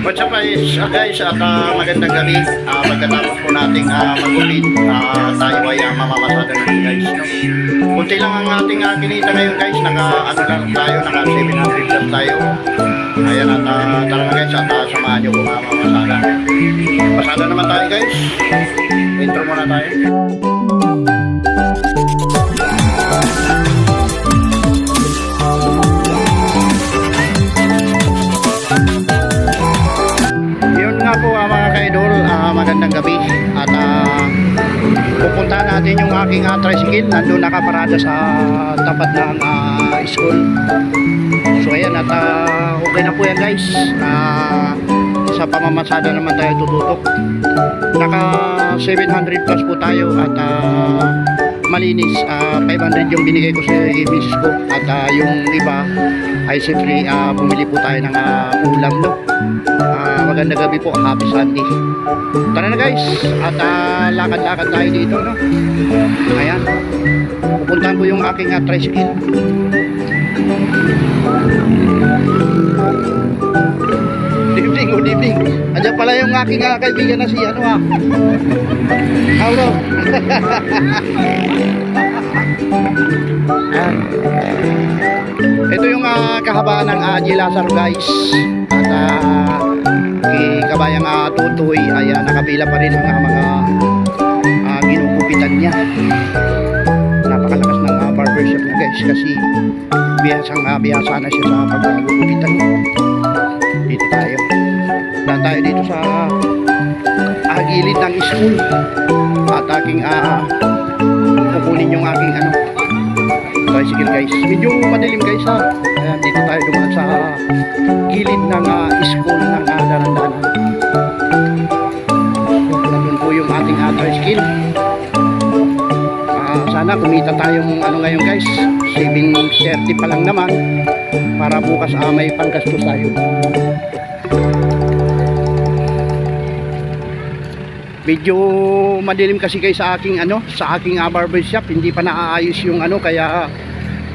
What's up guys, Ah, guys at ah, magandang gabi. Ah, pagkatapos po nating uh, magupit, ah, tayo ay uh, mamamasada na guys. No? Kunti lang ang ating uh, kinita ngayon guys, naka ano lang tayo, naka 700 plus tayo. Ayan at uh, tara na guys at uh, samahan nyo kung mamamasada. Pasada naman tayo guys. Intro muna tayo. Natin yung aking uh, tricycle. Nandun nakaparada sa tapat ng ah, school. So ayan at ah, okay na po yan guys. Ah, sa pamamasada naman tayo tututok. Naka 700 plus po tayo at ah, malinis. Ah, 500 yung binigay ko sa misis ko. At ah, yung iba ay siyempre ah, bumili po tayo ng ah, ulam no Ah, magandang gabi po, happy Sunday. Tara na guys, at ah, lakad-lakad tayo dito, no? Ayan, pupuntahan ko yung aking uh, tricycle. Good evening, good evening. Andiyan pala yung aking ah, kaibigan na si ano ah. Mauro. Ayan. Ito yung ah, kahabaan ng Aji Lazaro guys. At uh, kabayang uh, tutoy ay ah, nakapila pa rin ang ah, mga uh, ginugupitan niya. Napakalakas ng uh, barbershop niya guys kasi biyasang uh, biyasa na siya sa paggugupitan. Dito tayo. Dan tayo dito sa uh, gilid ng school. At aking uh, kukunin yung aking ano tricycle guys. Medyo madilim guys ha. Ayan, dito tayo dumaan sa gilid ng ah, school ng uh, darandanan. Nandun po yung ating uh, tricycle. Ah, sana kumita tayong ano ngayon guys. 7.30 pa lang naman. Para bukas ah, may panggastos tayo. Medyo madilim kasi guys sa aking ano, sa aking uh, barbershop, hindi pa naaayos yung ano kaya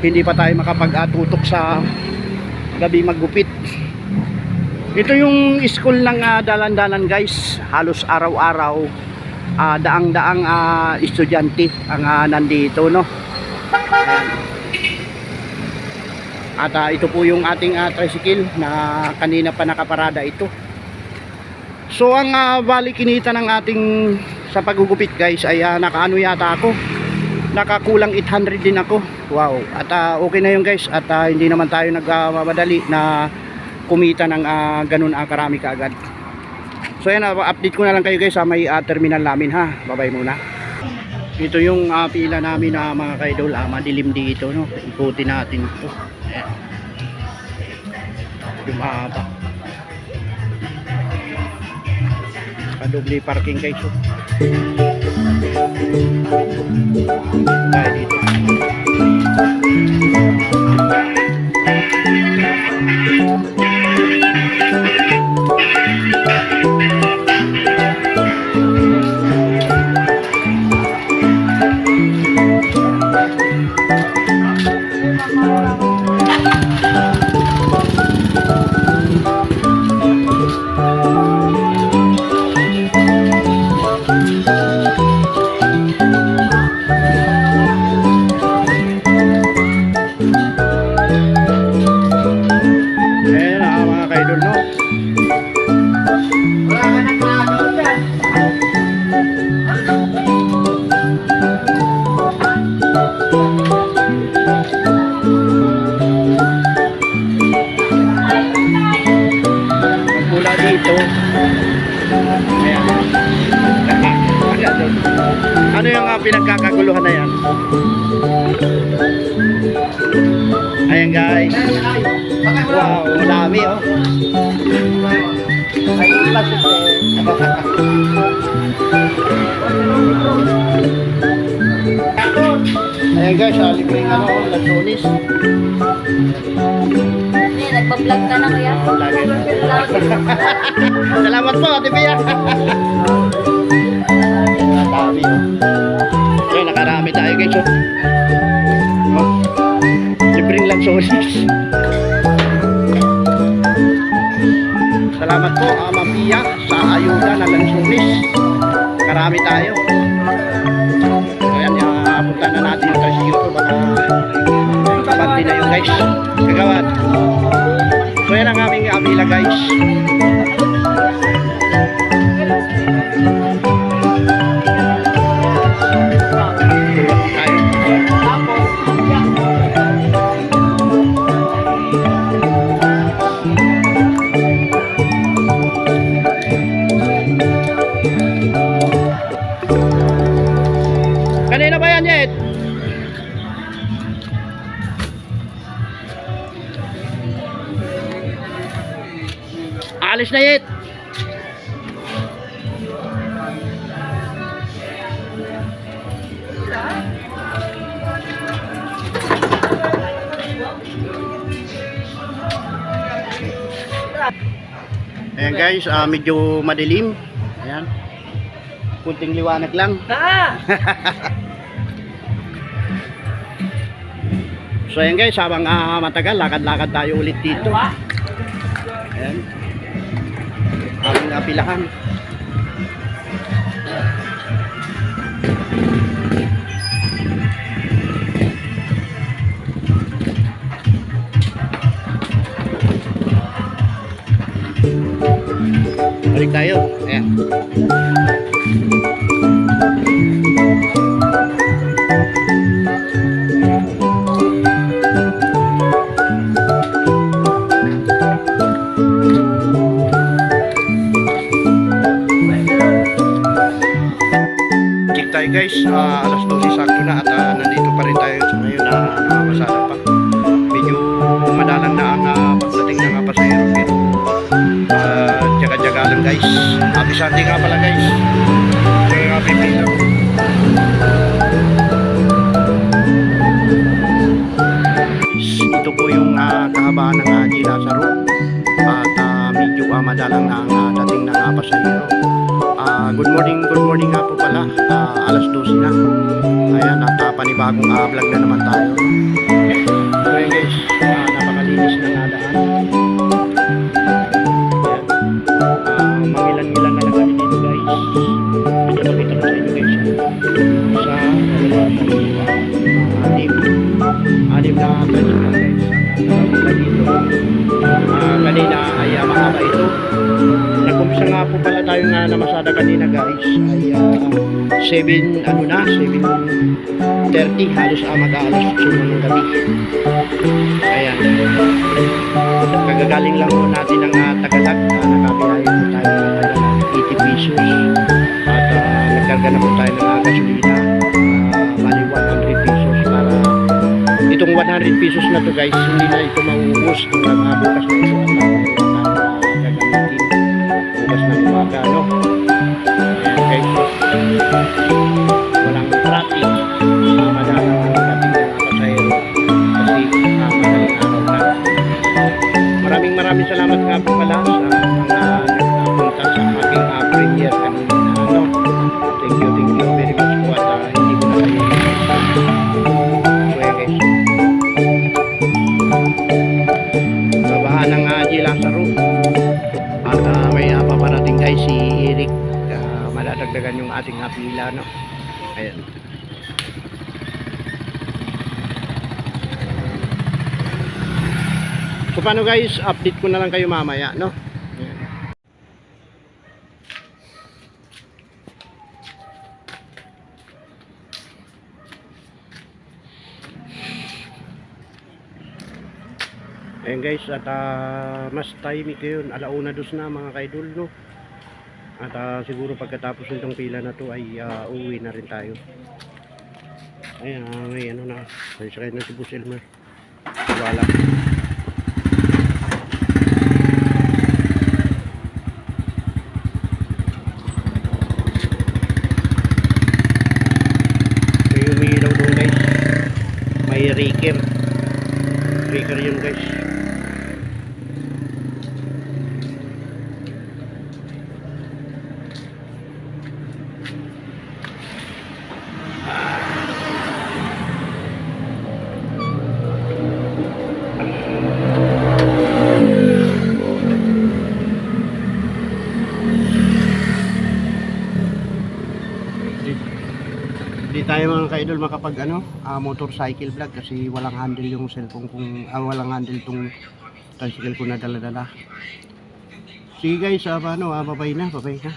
hindi pa tayo makapag-atutok sa gabi maggupit. Ito yung school ng uh, dalan-dalan guys, halos araw-araw ah, daang-daang ah, estudyante ang ah, nandito no. At ah, ito po yung ating ah, tricycle na kanina pa nakaparada ito. So ang uh, bali kinita ng ating sa paggugupit guys ay uh, nakaano yata ako. Nakakulang 800 din ako. Wow. At ah, okay na yun guys at ah, hindi naman tayo nagmamadali na kumita ng uh, ganun uh, karami kaagad. So yan, uh, update ko na lang kayo guys sa may ah, terminal namin ha. Babay muna. Ito yung ah, pila namin na mga kaidol, ah, madilim dito no. Ikutin natin ito. Ayan. Yung Kadoble parking guys. Oh. Ano yung ah, pinagkakaguluhan na yan? Ayan guys. Wow, madami oh. Ayan guys, ah, libreng ano, lansonis. Nagpa-vlog ka na kuya? Salamat po, Ate Pia. Dami. Ayan, nakarami tayo guys oh. Libreng lansonis. Salamat po, Ma'am Pia, sa ayuda na lansunis. Karami tayo. Ayan, uh, punta na natin yung tricycle. Baka kabante na yun, guys. Kagawad. So, yan ang aming abila, guys. Kanina ba yan, Jet? Alis na, Jet. Ayan guys, ah, medyo madilim. Ayan. Kunting liwanag lang. So ayan guys, habang ah, matagal, lakad-lakad tayo ulit dito. Ayan. Aming napilahan. Balik tayo. Ayan. Na namamasada pa. Medyo madalang na ang ah, pagdating ng uh, pasahero pero uh, tsaga-tsaga lang guys. Happy Sunday nga pala guys. Kaya happy pila. Ito po yung ah, kahabaan ng uh, Lazaro at ah, medyo ah, madalang na ang ah, dating ng uh, pasahero. Ah, good morning, good panibagong uh, vlog na naman tayo. So guys, ah, napakalinis ng uh, daan. Ayan. Ah, mangilan-ngilan na lang kami dito guys. Ito pakita ko sa inyo guys. Sa ah, anim. Anim na tricycle guys. Ang nakapila dito. Ah, kanina ay ah, mahaba ito. Nag-umpisa nga po pala tayo nga namasada kanina guys ay ah, 7 ano na 7.30 halos ah, mag-aalas 8 ng gabi. Ayan. Kagagaling lang po natin ng uh, Tagalog. Uh, nakabiyahe po tayo ng Tagalog 80 pesos. At uh, nagkarga na po tayo ng uh, gasolina. Uh, bali 100 pesos para itong 100 pesos na to guys hindi na ito mauubos. Hanggang uh, bukas na ito at walang so paano guys update ko na lang kayo mamaya no Ayan. Guys, at ah, mas timing ko yun, alauna dos na mga kaidol, no? At ah, siguro pagkatapos nitong pila na to ay ah, uwi na rin tayo. Ayan, may ano na, may sakay na si Bus Elmer. Wala. May umiilaw doon guys. May raker. Raker yun guys. Tayo mga ka-idol makapag ano, ah, motorcycle vlog kasi walang handle yung cellphone kung ah, walang handle tong tricycle ko na dala-dala. Sige guys, ah, paano, ah, babay na, babay na.